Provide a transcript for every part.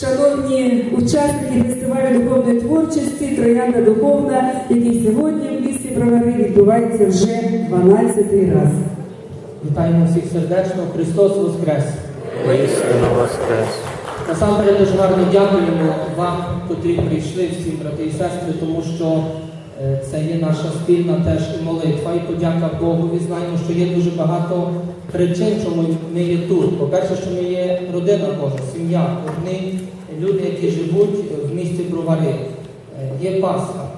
шановні учасники фестивалю духовної творчості Троянда Духовна, який сьогодні в місті Бровари відбувається вже 12-й раз. Вітаємо всіх сердечно. Христос Воскрес! Воістину воскрес. Насамперед дуже гарно дякуємо вам, котрі прийшли, всім брати і сестри, тому що це є наша спільна теж і молитва, і подяка Богу. І знаємо, що є дуже багато причин, чому ми є тут. По-перше, що ми є родина Божа, сім'я, одні люди, які живуть в місті Бровари. Е, Є Пасха.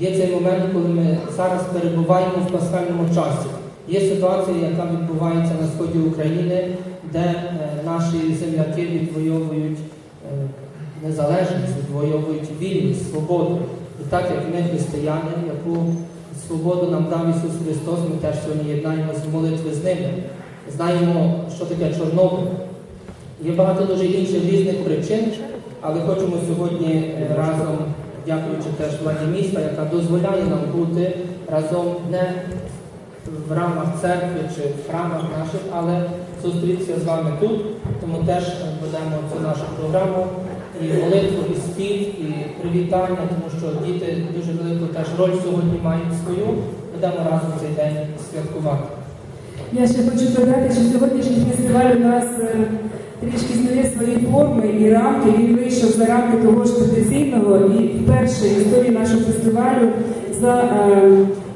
Є цей момент, коли ми зараз перебуваємо в пасхальному часі. Є ситуація, яка відбувається на сході України, де е, наші земляки відвоюють е, незалежність, відвоюють вільність, свободу. І так як ми християни, яку свободу нам дав Ісус Христос, ми теж сьогодні єднаємося в молитві з ними. Знаємо, що таке Чорнобиль. Є багато дуже інших різних причин, але хочемо сьогодні разом, дякуючи теж владі міста, яка дозволяє нам бути разом не в рамах церкви чи в храмах наших, але зустрітися з вами тут. Тому теж ведемо цю нашу програму і молитву, і спів, і привітання, тому що діти дуже велику теж роль сьогодні мають свою. Будемо разом цей день святкувати. Я ще хочу додати, що сьогоднішній фестиваль у нас е, трішки змінив свої форми і рамки. Він вийшов за рамки того ж традиційного і вперше в історії нашого фестивалю за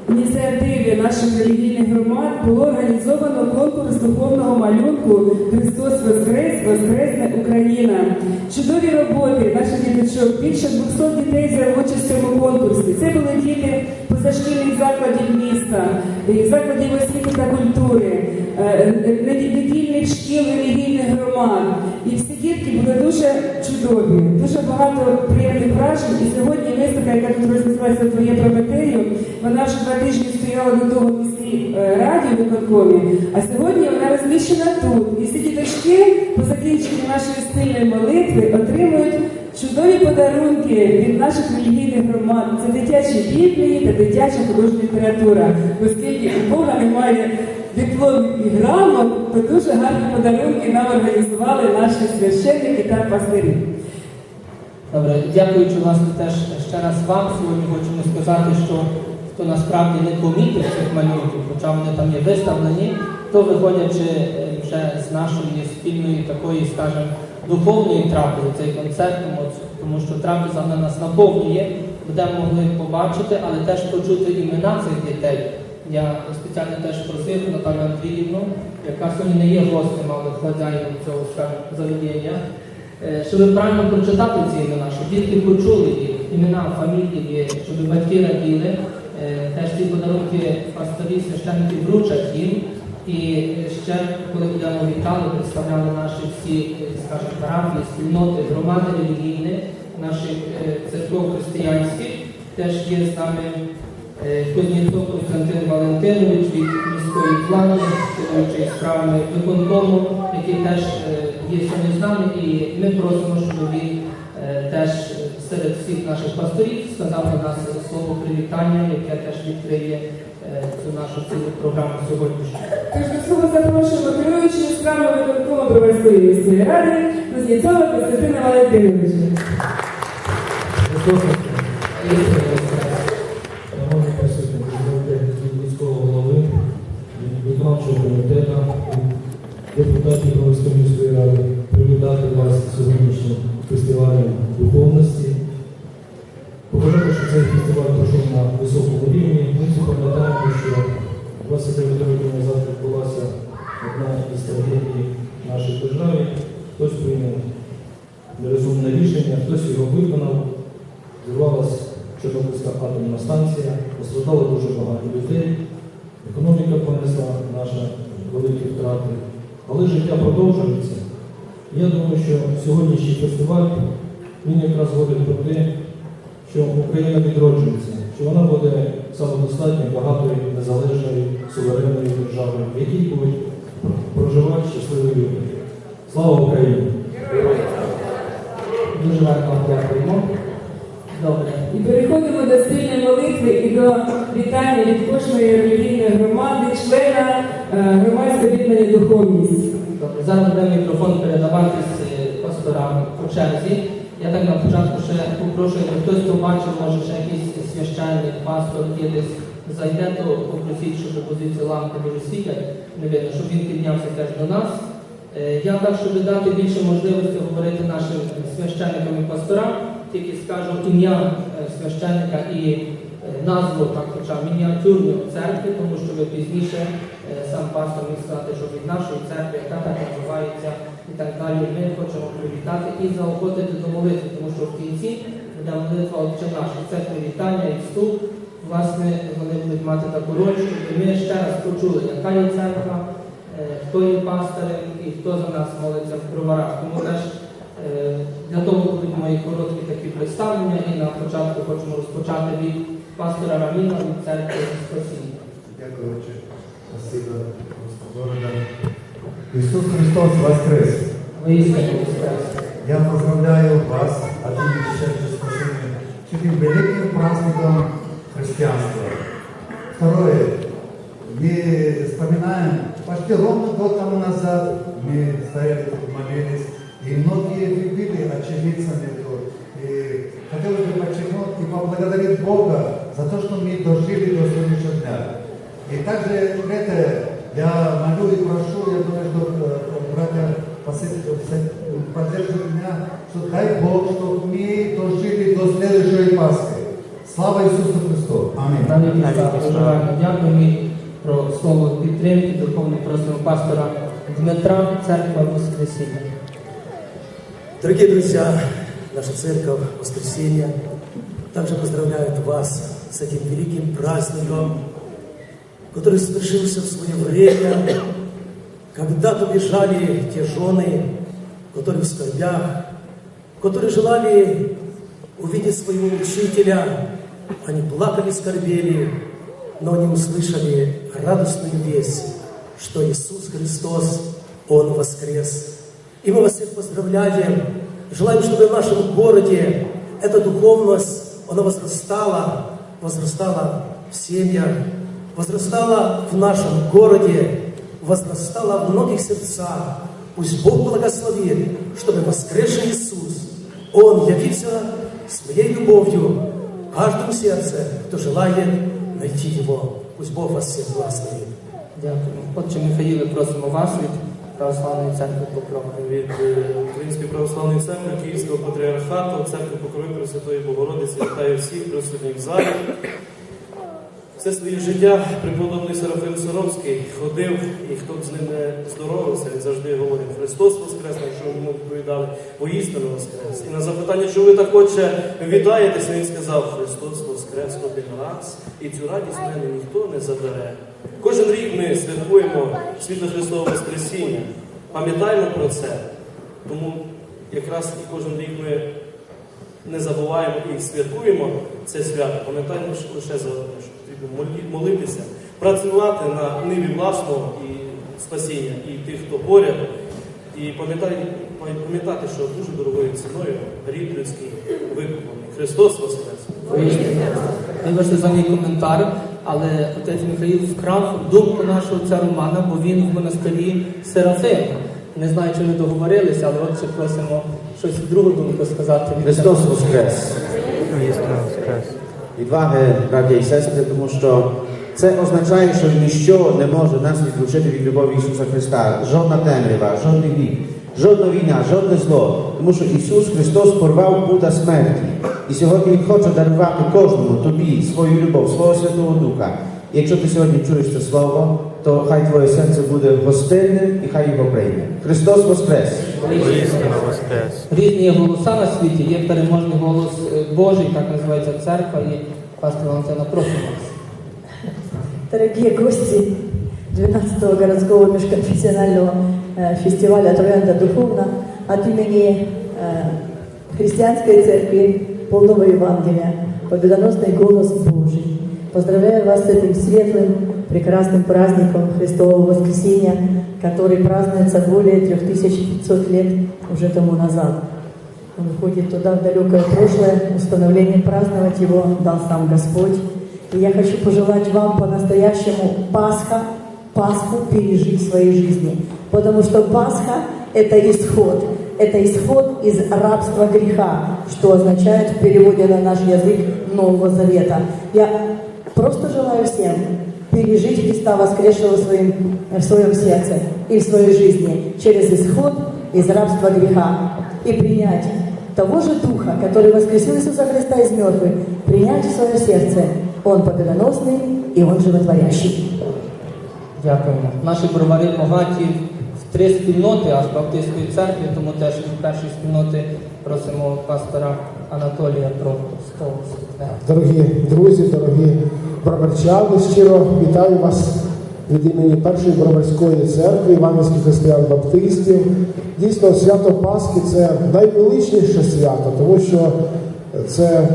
е, ініціативи наших релігійних громад було організовано конкурс духовного малюнку Христос Воскрес, Воскресне Україна. Чудові роботи наших діточок. Більше 200 дітей взяли участь в цьому конкурсі. Це були діти позашкільних закладів міста, е, закладів освіти та культури, е, недільних шкіл релігійних громад. І дітки були дуже чудові, дуже багато приємних вражень. І сьогодні виставка, яка тут рознеслася твоє Прометею, вона вже два тижні стояла того в міській е, раді в виконкомі, а сьогодні вона розміщена тут. І всі діточки по закінченні нашої спільної молитви отримують чудові подарунки від наших релігійних громад. Це дитячі біблії та дитяча художня література. Оскільки у Бога немає дипломів і грамот, то дуже гарні подарунки нам організували наші священники та пастирі. Добре, дякуючи власне теж ще раз вам, сьогодні хочемо сказати, що хто насправді не помітив цих малюнків, хоча вони там є виставлені, то виходячи е, вже з нашої спільної такої, скажімо, духовної трапези, цей концерт, тому що трапеза на нас наповнює, будемо могли побачити, але теж почути імена цих дітей. Я спеціально теж просив Наталю Андріївну, яка сьогодні не є гостем, але хазяїном цього заведення, Е, щоб правильно прочитати ці імена, щоб дітки почули їх, імена, фамілії, щоб батьки раділи. Е, Теж ці подарунки пасторі, священники вручать їм. І ще, коли будемо вітали, представляли наші всі, е, скажімо, парафії, спільноти, громади релігійні, наших церков християнських, теж є з нами Кузнєцов Константин Валентинович від міської плани, керуючий справами виконкому, який теж е, є сьогодні з нами, і ми просимо, щоб він е, теж серед всіх наших пасторів сказав на нас слово привітання, яке теж відкриє е, цю нашу цілу програму сьогоднішню. Тож до слова запрошуємо керуючого справами виконкому Броварської міської ради Кузнєцова Костянтина Валентиновича. Фестивалем духовності. Побажати, що цей фестиваль пройшов на високому рівні. Ми всі пам'ятаємо, що 29 років назад відбулася одна із трагедій в нашій державі. Хтось прийняв нерозумне рішення, хтось його виконав. Зірвалася Чорнобильська атомна станція, постраждало дуже багато людей, економіка понесла наші великі втрати, але життя продовжується. Я думаю, що сьогоднішній фестиваль він якраз говорить про те, що Україна відроджується, що вона буде самодостатньою, багатою, незалежною, суверенною державою, в якій будуть проживати щасливі люди. Слава Україні! Дуже вам дякуємо. Добре. І переходимо до спільної молитви і до вітання від кожної релігійної громади, члена е, громадського об'єднання духовність. Добре. Зараз буде мікрофон передавати з е, пасторами по черзі. Я так на початку ще попрошу, якби хтось побачив, може ще якийсь священник, пастор десь зайде, то попросіть, щоб позиції лампи дуже світять, не видно, щоб він піднявся теж до нас. Е, Я так, щоб дати більше можливості говорити нашим священникам і пасторам, тільки скажу ім'я е, священника і назву, так, хоча мініатюрну церкви, тому що ви пізніше сам пастор міг сказати, що від нашої церкви, яка так називається і так далі, ми хочемо привітати і заохотити до молитви, тому що в кінці буде молитва Отче наш. І Це привітання і вступ. Власне, вони будуть мати таку роль, щоб ми ще раз почули, яка є церква, е, хто є пастирем і хто за нас молиться в броварах. Тому теж е, для того будуть мої короткі такі представлення і на початку хочемо розпочати від пастора Раміна від церкви Спасіння. Дякую. Спасибо, города. Иисус Христос воскрес! Воістину Воскрес. Я поздравляю вас от имени Церкви Спасения с этим великим праздником христианства. Второе. Мы вспоминаем, почти ровно год тому назад мы стояли тут, молились, и многие вы были очевидцами тут. И хотелось бы подчеркнуть и поблагодарить Бога за то, что мы дожили до сегодняшнего дня. И также это я молю и прошу, я думаю, что э, братья посет- посет- поддерживают меня, что дай Бог, чтобы мы дожили до следующей Пасхи. Слава Иисусу Христу! Аминь. Навіть так, дуже гарно дякую і про слово підтримки. Духовно просимо пастора Дмитра, церква Воскресіння. Дорогие друзья, наша церковь Воскресенья также поздравляет вас с этим великим праздником, который совершился в свое время, когда-то бежали те жены, которые в скорбях, которые желали увидеть своего учителя. Они плакали, скорбели, но они услышали радостную весть, что Иисус Христос, Он воскрес. И мы вас всех поздравляем. Желаем, чтобы в нашем городе эта духовность, она возрастала, возрастала в семьях, возрастала в нашем городе, возрастала в многих сердцах. Пусть Бог благословит, чтобы воскресший Иисус, Он явился своей любовью в каждом сердце, кто желает найти Его. Пусть Бог вас всех благословит. Дякую. Отче Михаїле, просимо вас від Православної церкви Покрова. від е, Української православної церкви Київського патріархату, церкви Покрови Пресвятої Богородиці, вітаю всіх присутніх в залі. Все своє життя преподобний Серафим Соровський ходив, і хто б з ним не здоровався, він завжди говорив Христос Воскрес, на що йому відповідали воістину Воскрес. І на запитання, що ви так отче вітаєтеся, він сказав Христос Воскрес один раз, і цю радість в мене ніхто не забере. Кожен рік ми святкуємо світло Христового Воскресіння. Пам'ятаємо про це. Тому якраз і кожен рік ми не забуваємо і святкуємо це свято. Пам'ятаємо лише- за одне, потрібно молитися, працювати на ниві власного і спасіння, і тих, хто поряд. І пам'ятати, пам'ятати, що дуже дорогою ціною рід людський викуплений. Христос Воскрес! Вибачте за мій коментар, але отець Михаїл вкрав думку нашого ця Романа, бо він в монастирі Серафим. Не знаю, чи ми договорилися, але отче просимо щось другу думку сказати. Христос. Воскрес! Воістину Воскрес. Відваги, браття і сестри, тому що це означає, що ніщо не може нас відлучити від любові Ісуса Христа. Жодна темрява, жодний вік, жодна війна, жодне зло. Тому що Ісус Христос порвав Буда смерті. І сьогодні Він хоче дарувати кожному тобі свою любов, свого Святого Духа. І якщо ти сьогодні чуєш це слово, то хай твоє серце буде гостинним і хай його прийме. Христос Воскрес! Воістину Воскрес. Різні є голоса на світі, є переможний голос е, Божий, так називається церква, і пастор Валентина просимо вас. Дорогие гости 12-го городского межконфессионального э, фестиваля «Троянда Духовно» от имени э, Христианской Церкви Полного Евангелия «Победоносный голос Божий». Поздравляю вас с этим светлым, прекрасным праздником Христового Воскресения, который празднуется более 3500 лет уже тому назад. Он уходит туда, в далекое прошлое, установление праздновать его дал сам Господь. И я хочу пожелать вам по-настоящему Пасха, Пасху пережить в своей жизни. Потому что Пасха – это исход. это исход из рабства греха, что означает в переводе на наш язык Нового Завета. Я просто желаю всем пережить Христа воскресшего в своем, в своем сердце и в своей жизни через исход из рабства греха и принять того же Духа, который воскресил Иисуса Христа из мертвых, принять в свое сердце. Он победоносный и Он животворящий. Дякуємо. Наші бровари багаті в три спільноти, аж Баптистської церкви, тому теж від першої спільноти просимо пастора Анатолія про Дорогі друзі, дорогі броварчани, щиро вітаю вас від імені першої броварської церкви Іванівських християн-баптистів. Дійсно, свято Пасхи це найвеличніше свято, тому що це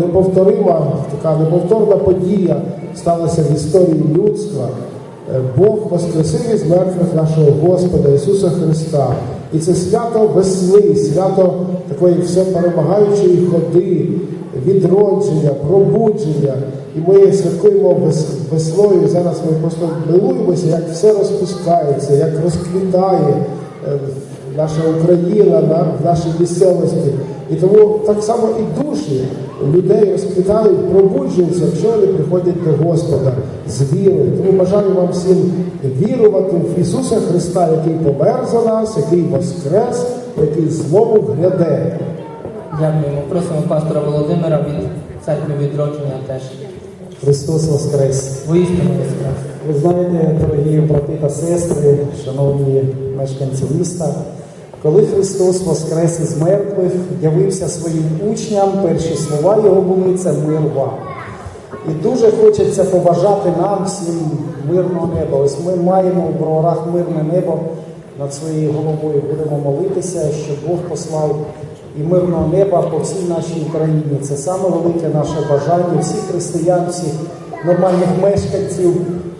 неповторима, така неповторна подія сталася в історії людства. Е, Бог воскресив із мертвих нашого Господа Ісуса Христа. І це свято весни, свято такої всеперемагаючої ходи, відродження, пробудження. І ми святкуємо вес- весною. Зараз ми просто милуємося, як все розпускається, як розквітає е, наша Україна на, в нашій місцевості. І тому так само і душі людей розквітають, пробуджуються, якщо вони приходять до Господа з вірою. Тому бажаю вам всім вірувати в Ісуса Христа, який помер за нас, який воскрес, який знову гряде. Дякуємо. Просимо пастора Володимира від церкви відродження теж. Христос Воскрес! Воістину воскрес. Ви знаєте, дорогі брати та сестри, шановні мешканці міста, коли Христос Воскрес із мертвих, явився своїм учням, перші слова його були це мир вам. І дуже хочеться побажати нам всім мирного неба. Ось ми маємо в броварах мирне небо над своєю головою. Будемо молитися, щоб Бог послав і мирного неба по всій нашій Україні. Це саме велике наше бажання всіх християн, всіх нормальних мешканців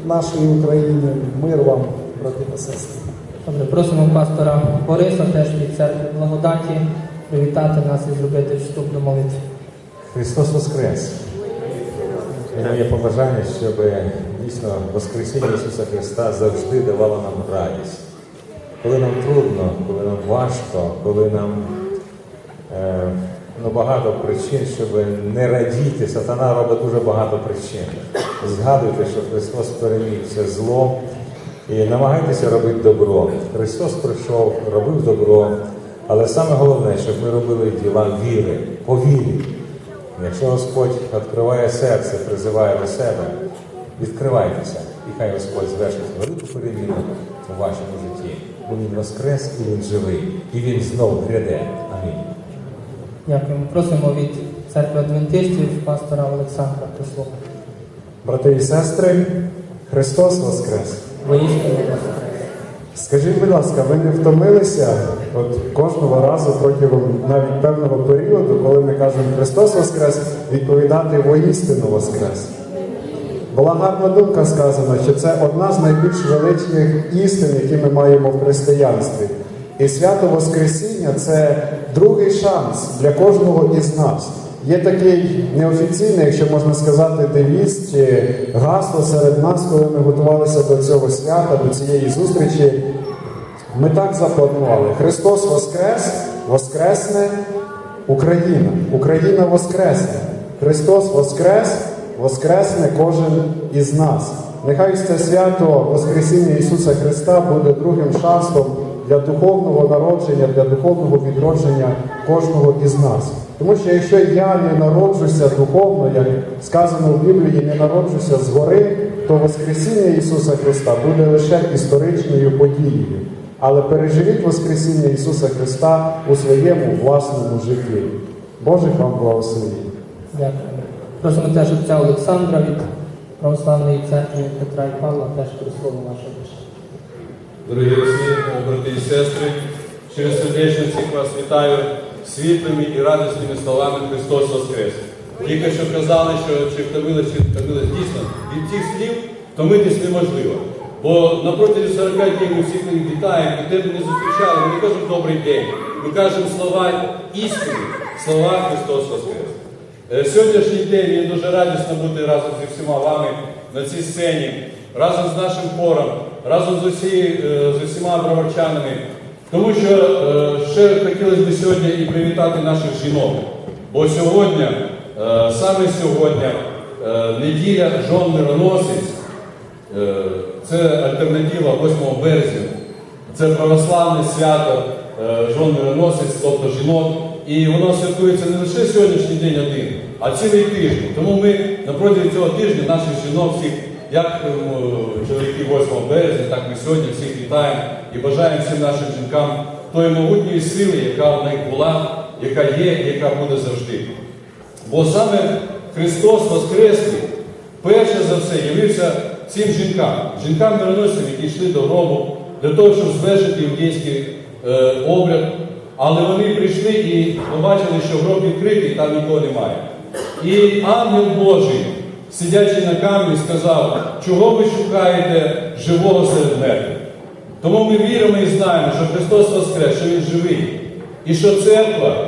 нашої України. Мир вам, брати та сестри. Добре, просимо пастора Бориса теж від церкви благодаті привітати нас і зробити вступ до молитви. Христос Воскрес! І моє побажання, щоб дійсно Воскресіння Ісуса Христа завжди давало нам радість. Коли нам трудно, коли нам важко, коли нам е, ну, багато причин, щоб не радіти, сатана робить дуже багато причин. Згадуйте, що Христос переміг це зло і намагайтеся робити добро. Христос прийшов, робив добро, але саме головне, щоб ми робили діла віри, по. Якщо Господь відкриває серце, призиває до себе, відкривайтеся, і хай Господь звершить велику переміну у вашому житті. Бо Він воскрес і Він живий, і Він знов гряде. Амінь. Дякуємо. Просимо від церкви адвентистів пастора Олександра про слово. Брати і сестри, Христос Воскрес! Воістину воскрес. Скажіть, будь ласка, ви не втомилися от кожного разу протягом навіть певного періоду, коли ми кажемо Христос Воскрес, відповідати воістину Воскрес? Була гарна думка сказана, що це одна з найбільш величних істин, які ми маємо в християнстві. І свято Воскресіння це другий шанс для кожного із нас. Є такий неофіційний, якщо можна сказати, девіз чи гасло серед нас, коли ми готувалися до цього свята, до цієї зустрічі. Ми так запланували: Христос Воскрес, Воскресне Україна. Україна Воскресне. Христос Воскрес, Воскресне кожен із нас. Нехай це свято Воскресіння Ісуса Христа буде другим шансом для духовного народження, для духовного відродження кожного із нас. Тому що якщо я не народжуся духовно, як сказано в Біблії, не народжуся згори, то Воскресіння Ісуса Христа буде лише історичною подією. Але переживіть Воскресіння Ісуса Христа у своєму власному житті. Божих вам благословень. Дякуємо. Просимо теж отця Олександра від Православної церкви Петра і Павла теж про слово ваше. Дорогі всі брати і сестри, через сердечно всіх вас вітаю світлими і радісними словами Христос Воскрес. Тільки що казали, що чи втомились, чи втомились дійсно, від цих слів втомитись неможливо. Бо на протязі 40 днів ми всіх їх вітаємо, і де б не зустрічали, ми не кажемо добрий день. Ми кажемо слова істини, слова Христос Воскрес. Е, Сьогоднішній день мені дуже радісно бути разом зі всіма вами на цій сцені, разом з нашим хором, разом з, усі, е, з усіма броварчанами. Тому що е, ще хотілося б сьогодні і привітати наших жінок. Бо сьогодні, е, саме сьогодні, неділя жон мироносець, це альтернатива 8 березня. Це православне свято жон мироносець, тобто жінок. І воно святкується не лише сьогоднішній день один, а цілий тиждень. Тому ми на протязі цього тижня наших жінок всіх, як е, чоловіки 8 березня, так ми сьогодні всіх вітаємо і бажаємо всім нашим жінкам тої могутньої сили, яка в них була, яка є, яка буде завжди. Бо саме Христос Воскреслий перше за все явився цим жінкам, жінкам мироносцям, які йшли до гробу для того, щоб звершити іудейський е, обряд. Але вони прийшли і побачили, що гроб відкритий, там нікого немає. І ангел Божий, сидячи на камені, сказав, чого ви шукаєте живого серед мертвих? Тому ми віримо і знаємо, що Христос Воскрес, що Він живий, і що церква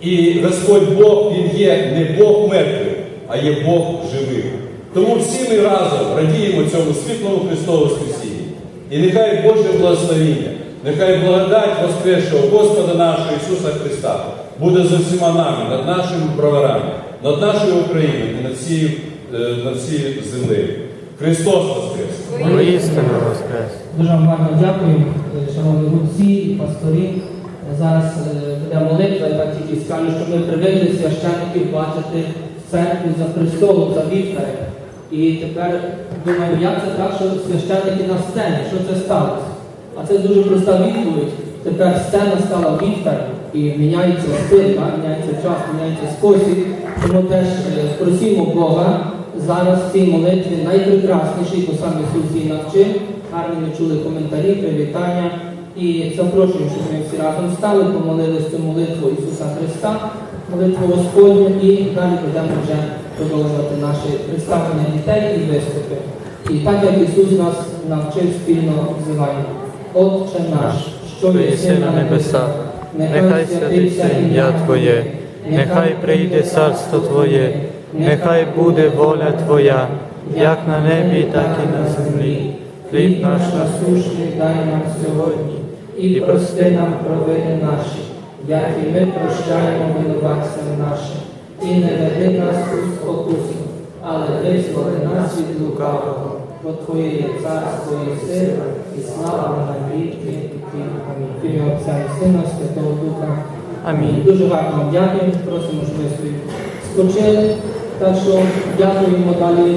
і Господь Бог, Він є не Бог мертвих, а є Бог живих. Тому всі ми разом радіємо цьому світлому Христову Воскресінні. І нехай Боже благословіння, нехай благодать Воскресшого Господа нашого Ісуса Христа буде за всіма нами, над нашими броварами, над нашою Україною і над всією, е, над всією землею. Христос Воскрес! Воістину воскрес. Дуже вам гарно дякую, е, шановні гудці і пасторі. Зараз е, буде молитва, я так тільки скажу, що ми привикли священників бачити в церкві за престолом, за вівтарем. І тепер думаю, як це так, що священники на сцені, що це сталося? А це дуже проста відповідь. Тепер сцена стала вівтарем і міняється стиль, міняється час, міняється спосіб. Тому теж просимо Бога зараз в цій молитві найпрекрасніший, бо сам Ісус її навчив. Гарні ми чули коментарі, привітання. І запрошую, щоб ми всі разом стали, помолилися цю молитву Ісуса Христа, молитву Господню, і далі будемо вже продовжувати наші представлення дітей і виступи. І так як Ісус нас навчив спільно взивання. Отче наш, що єси на небесах, Нехай святиться ім'я Твоє, нехай прийде царство Твоє, нехай буде воля Твоя, як на небі, так і на землі. Хліб наш насущний дай нам сьогодні, і прости нам провини наші, як і ми прощаємо винуватцям нашим. І не веди нас у спокусу, але визволи нас від лукавого, бо Твоє є царство і сила, і слава на віки. Ім'я Отця і Сина, Святого Духа. Амінь. Дуже гарно вам дякую. Просимо, щоб ви собі спочили. Так що дякуємо далі